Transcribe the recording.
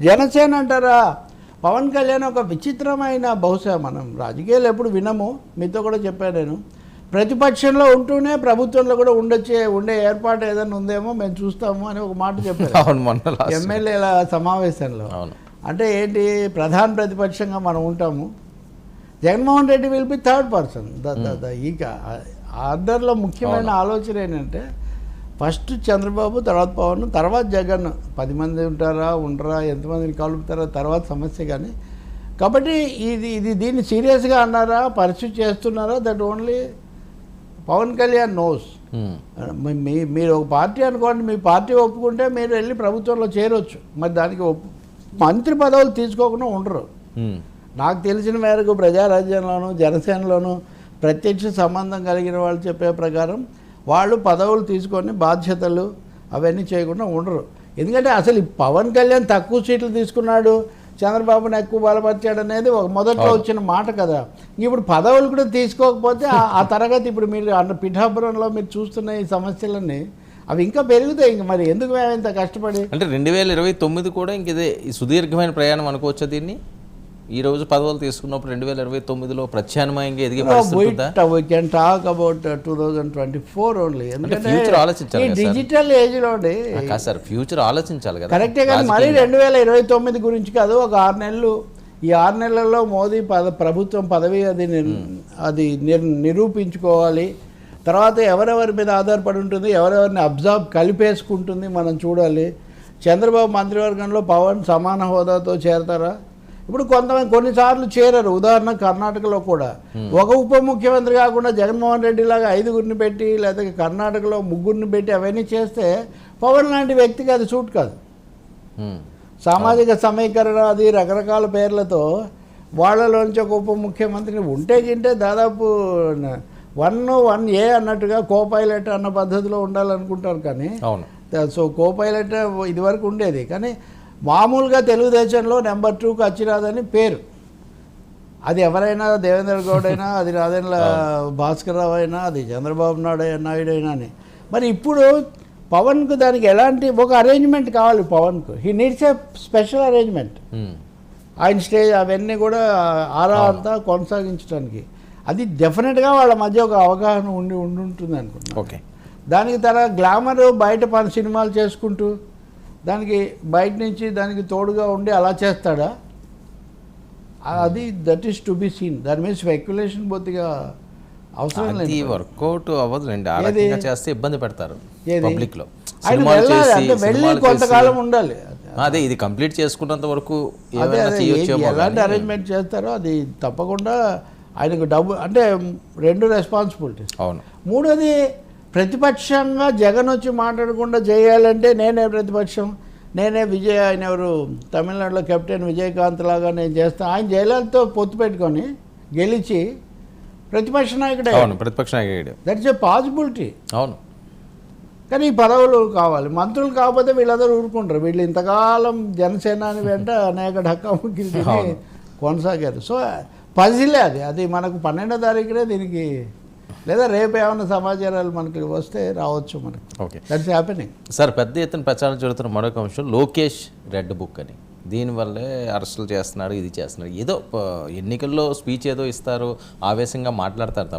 జనసేన అంటారా? పవన్ కళ్యాణ్ ఒక విచిత్రమైన బహుశా మనం రాజకీయాలు ఎప్పుడు వినము. మీతో కూడా చెప్పాను నేను. ప్రతిపక్షంలో ఉంటూనే ప్రభుత్వంలో కూడా ఉండొచ్చే ఉండే ఏర్పాటు ఏదైనా ఉందేమో మేము చూస్తాము అని ఒక మాట చెప్పారు. last- ఎమ్మెల్యేల సమావేశంలో. అంటే ఏంటి? ప్రధాన ప్రతిపక్షంగా మనం ఉంటాము. Jaganmohan Reddy will be third person the the the ఇక ఆర్డర్లో ముఖ్యమైన ఆలోచన ఏంటంటే ఫస్ట్ చంద్రబాబు తర్వాత పవన్ తర్వాత జగన్. పది మంది ఉంటారా ఉండరా ఎంతమందిని కలుపుతారా తర్వాత సమస్య కానీ. కాబట్టి ఇది ఇది దీన్ని సీరియస్గా అన్నారా పర్సూ చేస్తున్నారా that only Pawan Kalyan knows. మీ- మీరు ఒక పార్టీ అనుకోండి మీ పార్టీ ఒప్పుకుంటే మీరు వెళ్ళి ప్రభుత్వంలో చేరొచ్చు. మరి దానికి ఒప్పు మంత్రి పదవులు తీసుకోకుండా ఉండరు. నాకు తెలిసిన మేరకు ప్రజారాజ్యంలోను జనసేనలోను ప్రత్యక్ష సంబంధం కలిగిన వాళ్ళు చెప్పే ప్రకారం వాళ్ళు పదవులు తీసుకొని బాధ్యతలు అవన్నీ చేయకుండా ఉండరు. ఎందుకంటే అసలు ఈ పవన్ కళ్యాణ్ తక్కువ సీట్లు తీసుకున్నాడు చంద్రబాబును ఎక్కువ బలపరిచాడు అనేది ఒక మొదట్లో వచ్చిన మాట కదా. ఇప్పుడు పదవులు కూడా తీసుకోకపోతే ఆ- తరగతి ఇప్పుడు మీరు అన్న పిఠాపురంలో మీరు చూస్తున్న ఈ సమస్యలన్నీ అవి ఇంకా పెరుగుతాయి. ఇంక మరి ఎందుకు మేము ఇంత కష్టపడి అంటే రెండు వేల ఇరవై తొమ్మిది కూడా ఇంక ఇదే సుదీర్ఘమైన ప్రయాణం అనుకోవచ్చా దీన్ని? ఈ రోజు పదవులు తీసుకున్నప్పుడు రెండు వేల ఇరవై తొమ్మిదిలో ప్రత్యామ్నాయంగా ఎదిగే we can talk about two thousand twenty four only future ఆలోచించాలి. డిజిటల్ ఏజ్లోనే ఆ, కాదు సార్ ఫ్యూచర్ ఆలోచించాలి కదా. కరెక్టే కానీ మరీ రెండు వేల ఇరవై తొమ్మిది గురించి కాదు ఒక ఆరు నెలలు. ఈ ఆరు నెలల్లో మోదీ పద ప్రభుత్వం పదవి అది నిర్- అది నిర్ నిరూపించుకోవాలి. తర్వాత ఎవరెవరి మీద ఆధారపడి ఉంటుంది ఎవరెవరిని అబ్జర్వ్ కలిపేసుకుంటుంది మనం చూడాలి. చంద్రబాబు మంత్రివర్గంలో పవన్ సమాన హోదాతో చేరతారా? ఇప్పుడు కొంతమంది కొన్నిసార్లు చేరరు. ఉదాహరణ కర్ణాటకలో కూడా. ఒక ఉప ముఖ్యమంత్రి కాకుండా జగన్మోహన్ రెడ్డి లాగా ఐదుగురిని పెట్టి లేకపోతే కర్ణాటకలో ముగ్గురిని పెట్టి అవన్నీ చేస్తే పవన్ లాంటి వ్యక్తికి అది సూట్ కాదు. ఉమ్. సామాజిక సమీకరణ అది రకరకాల పేర్లతో వాళ్ళలోంచి ఒక ఉప ముఖ్యమంత్రిని ఉంటే గింటే దాదాపు వన్ వన్ ఏ అన్నట్టుగా కో పైలట్ అన్న పద్ధతిలో ఉండాలనుకుంటారు కానీ సో కో పైలట్ ఇదివరకు ఉండేది. కానీ మామూలుగా తెలుగుదేశంలో నెంబర్ టూకి వచ్చిరాదని పేరు. అది ఎవరైనా దేవేంద్ర గౌడ్ అయినా అది రాజేంద్ర భాస్కర్రావు అయినా అది చంద్రబాబు నాయుడు అయినా- నాయుడు అయినా అని. మరి ఇప్పుడు పవన్కు దానికి ఎలాంటి ఒక అరేంజ్మెంట్ కావాలి పవన్కు. He needs a special arrangement. ఆయన స్టేజ్ అవన్నీ కూడా ఆరా అంతా కొనసాగించడానికి. అది డెఫినెట్గా వాళ్ళ మధ్య ఒక అవగాహన ఉండి ఉండి ఉంటుంది అనుకుంటున్నాను ఓకే. దానికి తన గ్లామర్ బయట పని సినిమాలు చేసుకుంటూ దానికి బయట నుంచి దానికి తోడుగా ఉండి అలా చేస్తాడా? అది that is to be seen దాని మీద స్పెక్యులేషన్ బొత్తిగా అవసరం లేదు వర్కౌట్ అవ్వదు అండి ఆ ఏది? రకంగా చేస్తే ఇబ్బంది పెడతారు ఏది? పబ్లిక్లో ఆయన సినిమాలు వెళ్ళాలి చేసి అంటే వెళ్ళి కొంతకాలం ఉండాలి. అదే ఇది కంప్లీట్ చేసుకున్నంత వరకు ఎలాంటి అరేంజ్మెంట్ చేస్తారో అది తప్పకుండా ఆయనకు డబ్బు అంటే రెండు రెస్పాన్సిబిలిటీస్ అవును. మూడోది ప్రతిపక్షంగా జగన్ వచ్చి మాట్లాడకుండా చేయాలంటే నేనే ప్రతిపక్షం. నేనే విజయ్ ఆయన ఎవరు? తమిళనాడులో కెప్టెన్ విజయకాంత్ లాగా నేను చేస్తా. ఆయన జయలలితతో పొత్తు పెట్టుకొని గెలిచి ప్రతిపక్ష నాయకుడే. అవును ప్రతిపక్ష నాయకుడు. దట్స్ ఏ పాసిబిలిటీ అవును. కానీ ఈ పదవులు కావాలి. మంత్రులు కాకపోతే వీళ్ళందరూ ఊరుకుంటారు. వీళ్ళు ఇంతకాలం జనసేనాని వెంట అనేక అవును. కొనసాగారు. సో పజిలే అది. అది మనకు పన్నెండో తారీఖునే దీనికి లేదా రేపు ఏమైనా సమాచారాలు మనకి వస్తే రావచ్చు మనకు. ఓకే. దట్స్ హ్యాపెనింగ్ సార్ పెద్ద ఎత్తున ప్రచారం జరుగుతున్న మరొక అంశం లోకేష్ రెడ్ బుక్ అని. దీనివల్లే అరెస్టులు చేస్తున్నారు ఇది చేస్తున్నారు ఏదో ఎన్నికల్లో స్పీచ్ ఏదో ఇస్తారు ఆవేశంగా మాట్లాడతారు తప్ప.